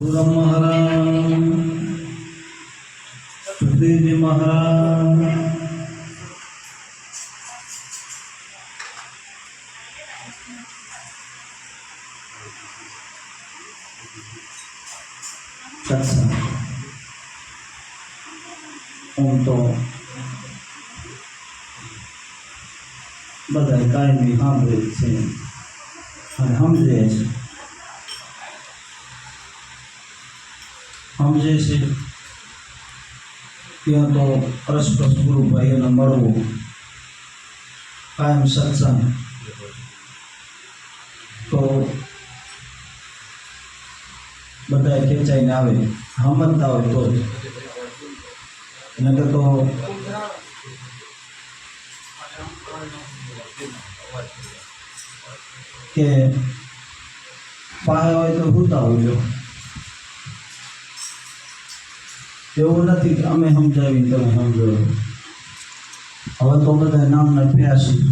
મહારાજ સુખદેવજી મહારાજ સત્સંગ હું તો બધા કાયમી સાંભળે છે અને સમજે છે. સમજે છે, ત્યાં તો પરસ્પર ગુરુ ભાઈઓને મળવું કાયમ સત્સંગ. તો બધા ખેંચાઈને આવે. સમજતા હોય તો જ. તો કે પાસે હોય તો ભૂતા હોય એવું નથી કે અમે સમજાવી તમે સમજો હવે તો બધા નામના પ્યાસી.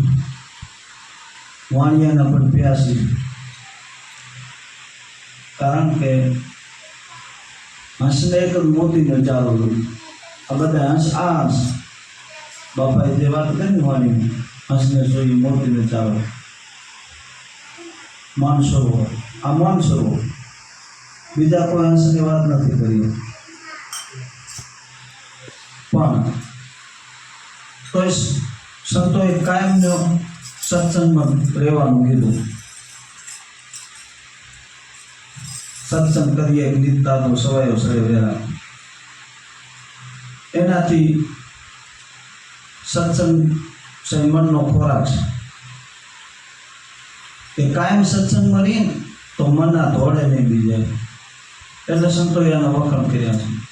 વાણિયાના પણ પ્યાસી. કારણ કે હંસને એક મોતીનો ચારો આ બધા હંસ આ હંસ. બાપાએ જે વાત કરી વાણી હંસને જોઈ મોતીનો ચારો. માનસરોવર આ માનસરોવર બીજા કોઈ હંસની વાત નથી કરી. પણ તોય સંતોએ કાયમનો સત્સંગમાં રહેવાનું કીધું. સત્સંગ કરીએ નિત્યાનો સવાયો સરે વેરા એનાથી સત્સંગ છે મનનો ખોરાક છે. એ કાયમ સત્સંગમાં રહીએ ને તો મનના ધોળે નહીં બીજા એટલે સંતોએ એના વખાણ કર્યા છે.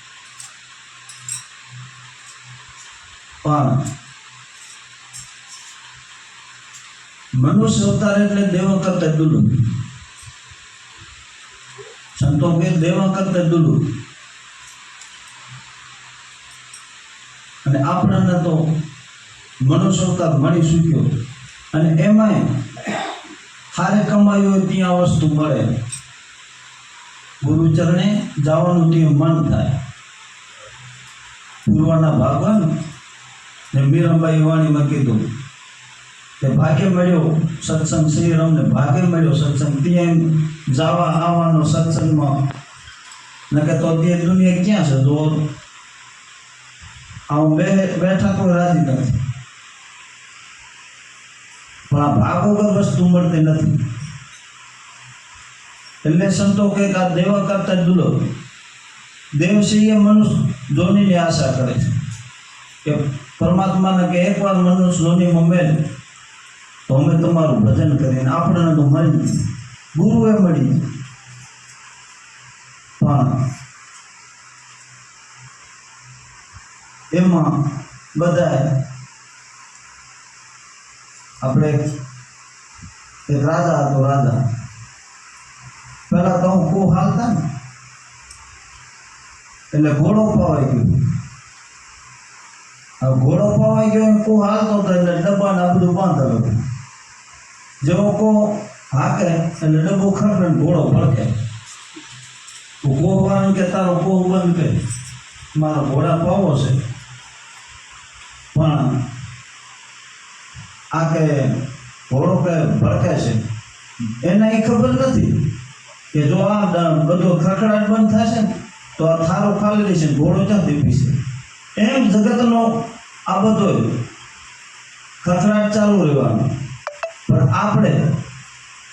પણ મનુષ્ય અવતાર એટલે દેવા કરતા દુલું સંતો કે દેવા કરતા દુલું અને આપણને તો મનુષ્ય અવતાર મળી ચૂક્યો અને એમાંય હારે કમાયું હોય ત્યાં વસ્તુ મળે. ગુરુચરણે જવાનું ત્યાં મન થાય. પૂર્વના ભાગવાન ને મીરાબાઈ વાણીમાં કીધું કે ભાગ્ય મળ્યો સત્સંગ શ્રી રામને ભાગ્ય મળ્યો સત્સંગ ત્યાં જવા આવવાનો સત્સંગમાં નકે તો તે દુનિયા ક્યાં છે જો આવું બે બેઠા કોઈ રાજી નથી પણ આ ભાગ વગર વસ્તુ મળતી નથી એટલે સંતો કે આ દેવા કરતા દુલો દેવસિંહ મનુષ્ય જોનીની આશા કરે છે કે પરમાત્માને કે એકવાર મનુષ્ય જોનીમાં તો અમે તમારું ભજન કરીને આપણને તો મળી ગુરુએ મળી પણ એમાં બધા આપણે એક રાજા હતો, રાજા. પેલા તો હું ખૂબ હાલતા ને, એટલે ઘોડો પવાઈ ગયો ઘોડો પવાઈ ગયો અને ખૂબ હાલતો હતો એટલે ડબ્બાને આ બધું બાંધેલું હતું. જેવો કો હાકે એટલે ડબ્બો ખરખે ઘોડો ભડકે. કોવાનું કે, તારો કોહ બંધ કરે. મારો ઘોડા પાવો છે. પણ આ કે ઘોડો કે ભડકે છે, એને એ ખબર નથી કે જો આ બધો ખખડાટ બંધ થશે ને, તો આ થારો ખાલી લેશે ઘોડો ક્યાં ક્યાંથી પીશે? એમ જગતનો આ બધો ખખડાટ ચાલુ રહેવાનો. પણ આપણે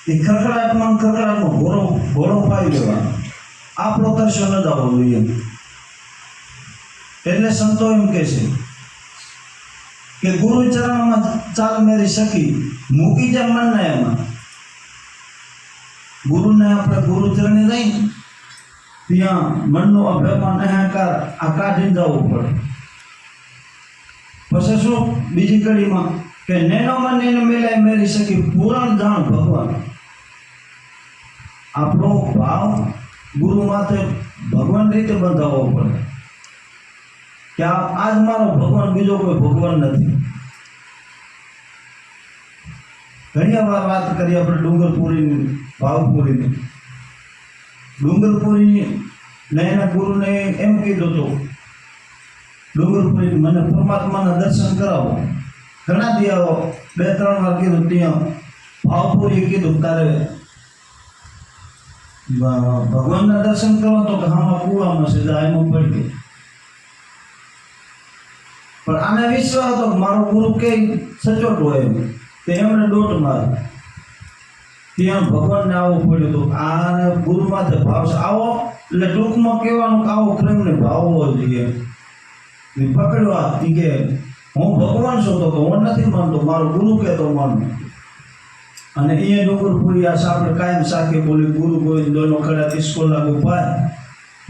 એ ખખડાટમાં ખખડાટનો ઘોડો ઘોડો પાઈ લેવાનો આપણો કરશો ન જવો જોઈએ. એટલે સંતો એમ કહે છે કે ગુરુ ચરણમાં ચાલ મેરી શકી મૂકી જા મનને એમાં. ગુરુને આપણે ગુરુ ચરણે નહીં, ત્યાં મનનો અભ્યમાન અહંકાર આ કાઢીને જવું પડે. પછી શું? બીજી કડીમાં કે નેનોમાં નેનો મેલાય મેળવી સખી પૂરણ જાણ ભગવાન. આપણો ભાવ ગુરુ માથે ભગવાન રીતે બંધાવવો પડે. કે આજ મારો ભગવાન, બીજો કોઈ ભગવાન નથી. ઘણી વાર વાત કરી આપણે ડુંગરપુરીની, ભાવપુરીની. ડુંગરપુરી નયના ગુરુને એમ કીધું હતું ડુંગરપુરી મને પરમાત્માના દર્શન કરાવો. ઘણા દિયાઓ બે, ત્રણ વાર કીધું, ત્યાં ભાવપુરી કીધું, તારે ભગવાનના દર્શન કરવા તો કે કુવામાં સીધા એમાં પડી ગઈ. પણ આને વિશ્વાસ હતો મારો ગુરુ કે સચોટ હોય એમ. તે એમણે દોટ માર્યો. ત્યાં ભગવાનને આવવું પડ્યું હતું આને ગુરુમાં જ ભાવ આવો, એટલે ટૂંકમાં કહેવાનું કે આવો પ્રેમને ભાવવો જોઈએ એ પકડવા આ કે હું ભગવાન છું તો હું નથી માનતો, મારો ગુરુ કહેતો માનું. અને એ ડુંગરપુરી આ આપણે કાયમ સાથે બોલી, ગુરુ ગોવિંદ, દોનો ખડા તિસ્કો લાગુ પાય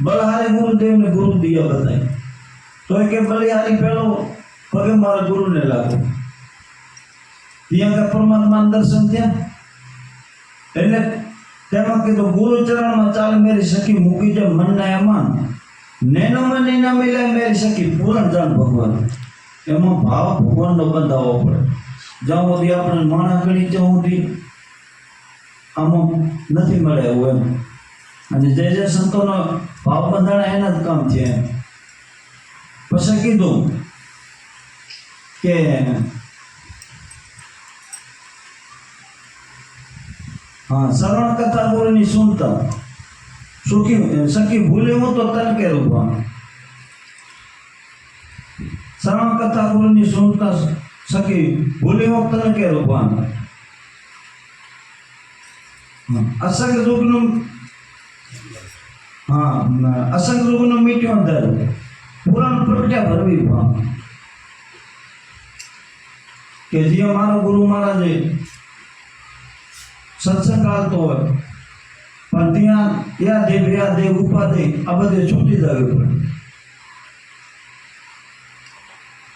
બલહારી ગુરુદેવને ગુરુ દિયા બતાય તો એ કે બલિહારી પેલો પગે મારા ગુરુને લાગુ. ત્યાં કે પરમાત્માના દર્શન થયા. એટલે તેમાં કીધું ગુરુ ચરણમાં ચાલ મેરી સખી મૂકી જે મનના એમાં નૈનો નેના મિલે શકી, પૂરણ જાણ ભગવાન. એમાં ભાવ ભગવાનનો બંધાવવો પડે. જ્યાં સુધી આપણે માણા ગણી ત્યાં સુધી આમાં નથી મળે એવું એમ. અને જે જે સંતોનો ભાવ બંધાણા એના જ કામ છે એમ. પછી કીધું કે હા શ્રવણ કથા ગુરુની સુનતા. સુખી સખી ભૂલે હું તો તન કે રૂપા શ્રવણ કથા ગુરુની સુનતા સખી ભૂલે હું તન કે રૂપા અસંગ દુઃખનું હા અસંગ દુઃખનું મીઠ્યો દર પુરાણ પ્રગટ્યા ભરવી પા કે જે મારો ગુરુ મહારાજે સત્સંગ આવતો હોય પણ ત્યાં યા દેવ યા દેવ ઉપાધે આ બધે છૂટી જવી પડે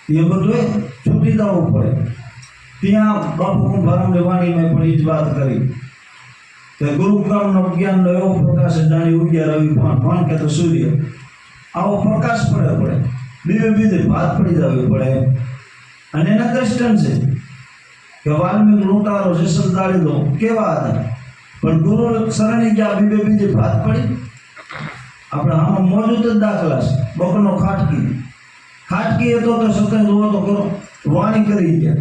એ બધું છૂટી જવું પડે. ત્યાં બાપુ કુંભારામ વાણીમાં પણ એ જ વાત કરી કે જ્ઞાન જ્ઞાનનો એવો પ્રકાશ જાણી ઉગ્યા રવિ પણ ભાણ કે તો સૂર્ય. આવો પ્રકાશ પડે પડે. બીજે બીજે ભાત પડી જવી પડે. અને એના દ્રષ્ટન છે કે વાલ્મીક લૂંટારો જસલદારી દો કેવા હતા? પણ ગુરુ શરણી ગયા બીબે બીજે ભાત પડી. આપણે આમાં મોજૂદ જ દાખલા છે. બકનો ખાટકી. ખાટકી એ તો સતન જુઓ તો કરો. વાણી કરી ગયા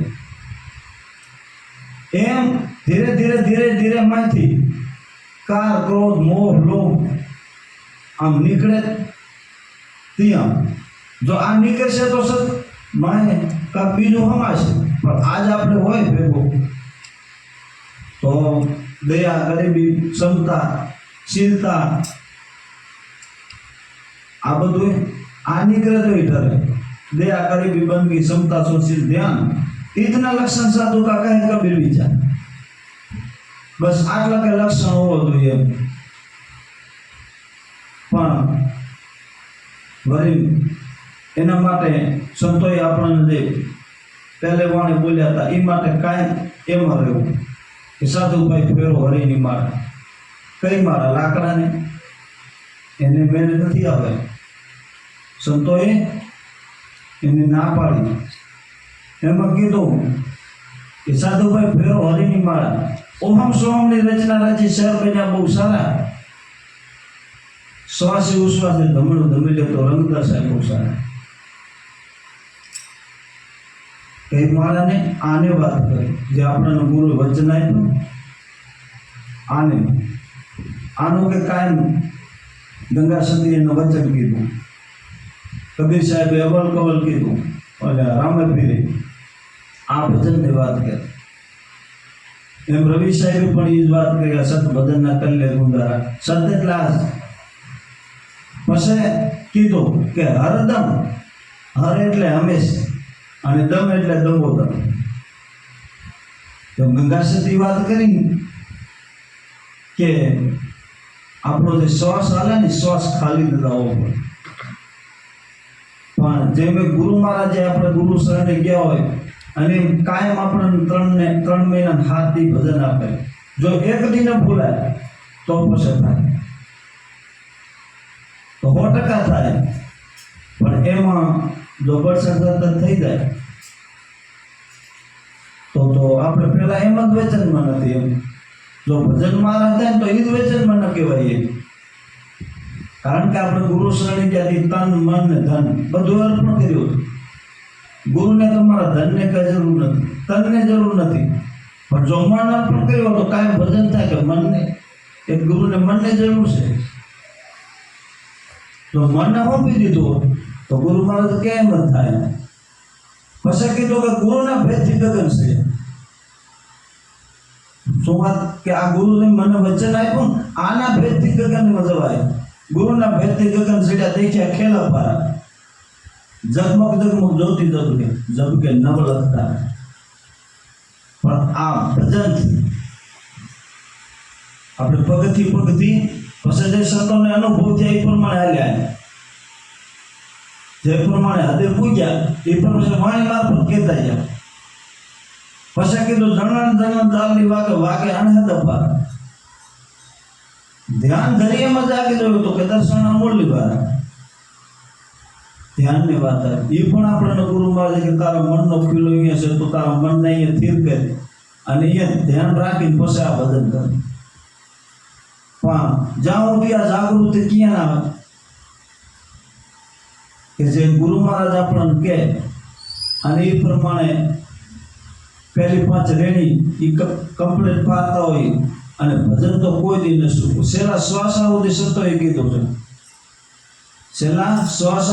એમ ધીરે ધીરે ધીરે ધીરે માંથી કાર, ક્રોધ, મોહ, લોભ આમ નીકળે ત્યાં. જો આ નીકળશે તો સત માને કાંક બીજું હમાશે. પણ આજ આપણે હોય ભેગો. તો દયા, ગરીબી, ક્ષમતા, શીલતા. આ બધું આ નીકળે તો ઠરે દયા, ગરીબી બંદગી ક્ષમતા સુશીલ ધ્યાન. ઇતના લક્ષણ સાધુ કા કહે કબીર વિચાર બસ આટલા કે લક્ષણ હોવો જોઈએ. પણ વળી એના માટે સંતોએ આપણને જે પહેલે વાણી બોલ્યા હતા એ માટે કાંઈ એમાં રહેવું કે ફેરો હરીની માળા. કઈ મારા લાકડાને. એને મહેનત નથી આવે. સંતોએ એને ના પાડી. એમાં કીધું કે સાધુભાઈ ફેરો હરીની માળા. ઓહમ સોહમની રચના રચી શહેર બન્યા બહુ સારા. શ્વાસે ઉશ્વાસે ધમણું ધમી તો રંગદાસ બહુ સારા. કઈ મારાને આને વાત કરી, જે આપણને ગુરુ વચન આપ્યું. આને. આનું કે કાયમ ગંગા સદીનું વચન કીધું. કબીર સાહેબે અવલ કવલ કીધું. અને રામે પીરે આ ભજનની વાત કરી. એમ રવિ સાહેબે પણ એ જ વાત કરી સત ભજનના કલ્લે ગુંદારા. સત એટલે આ. પછી કીધું કે હરદમ, હર એટલે હંમેશા. અને દમ એટલે દમ તો ગંગાસતી વાત કરી કે આપણો જે શ્વાસ હાલે ને, શ્વાસ ખાલી ન લાવવો પણ જે ગુરુ મહારાજે આપણે ગુરુ શરણે ગયા હોય, અને કાયમ આપણને ત્રણ ને, ત્રણ મહિના હાથ દી ભજન આપે. જો એક દિન ભૂલાય, તો પછી થાય. તો સો ટકા થાય. જો સતત થઈ જાય. તો તો આપણે પેલા એમ જ વેચનમાં નથી એમ. જો ભજનમાં થાય ને તો એ જ વેચનમાં ન કહેવાય એમ. કારણ કે આપણે ગુરુ શરણી ત્યાંથી તન મન ને ધન બધું અર્પણ કર્યું હતું. ગુરુને તમારા ધનને કઈ જરૂર નથી તનને જરૂર નથી. પણ જો મન અર્પણ કર્યું તો કાંઈ ભજન થાય કે મનને? એ ગુરુને મનને જરૂર છે. તો મનને આપી દીધું હોત, તો ગુરુ મહારાજ કેમ થાય? પછી કીધું કે ગુરુના ભેદથી ગગન છે. શું વાત? કે આ ગુરુને મને વચન આપ્યું આના ભેદથી ગગનમાં જવાય. ગુરુના ભેદથી ગગન સીડા દેખ્યા ખેલા પારા. જગમગ જગમગ જ્યોતિ જગકે જગકે નવ લખતા પણ આ ભજનથી આપણે પગથી પગથી, પછી જે સંતોને અનુભવ થયા એ પ્રમાણે હાલ્યા. જે પ્રમાણે હદે પૂજ્યા એ પ્રમાણે વાણી મારફત કહેતા ગયા પછી કીધું જણણ જણણ દાલની વાગે વાગે અણહદ પાર ધ્યાન ધરીએમાં જાગી રહ્યો તો કે દર્શન અમૂલ્ય વાર ધ્યાનની વાત આવી. એ પણ આપણને ગુરુ મહારાજે કે તારા મનનો ખીલો અહીંયા છે તો તારા મનને અહીંયા સ્થિર કરે અને અહીંયા ધ્યાન રાખીને પછી આ ભજન કરે પણ જ્યાં સુધી આ જાગૃતિ ક્યાં ના આવે કે જે ગુરુ મહારાજ આપણને કહે, અને એ પ્રમાણે પહેલી પાંચ રેણી એ કમ્પ્લીટ પાડતા હોય, અને ભજન તો કોઈ દી ન શું છેલ્લા શ્વાસ સુધી સંતોએ કીધું છે. છેલ્લા શ્વાસ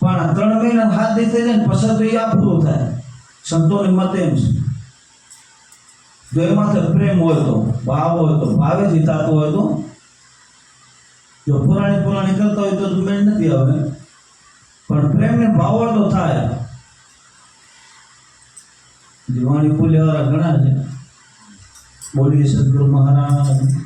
પણ ત્રણ મહિના હાથ દી થઈ જાય ને પછી તો એ આ પૂરું થાય. સંતોને મત એમ છે. જો તો પ્રેમ હોય તો, ભાવ હોય તો ભાવે જીતાતો હોય તો જો પુરાણી પુરાણી કરતા હોય તો મેળ નથી આવે. પણ પ્રેમને ભાવ તો થાય. દિવાણી પુલિયાવાળા ઘણા છે. બોલીએ સદગુરુ મહારાજ.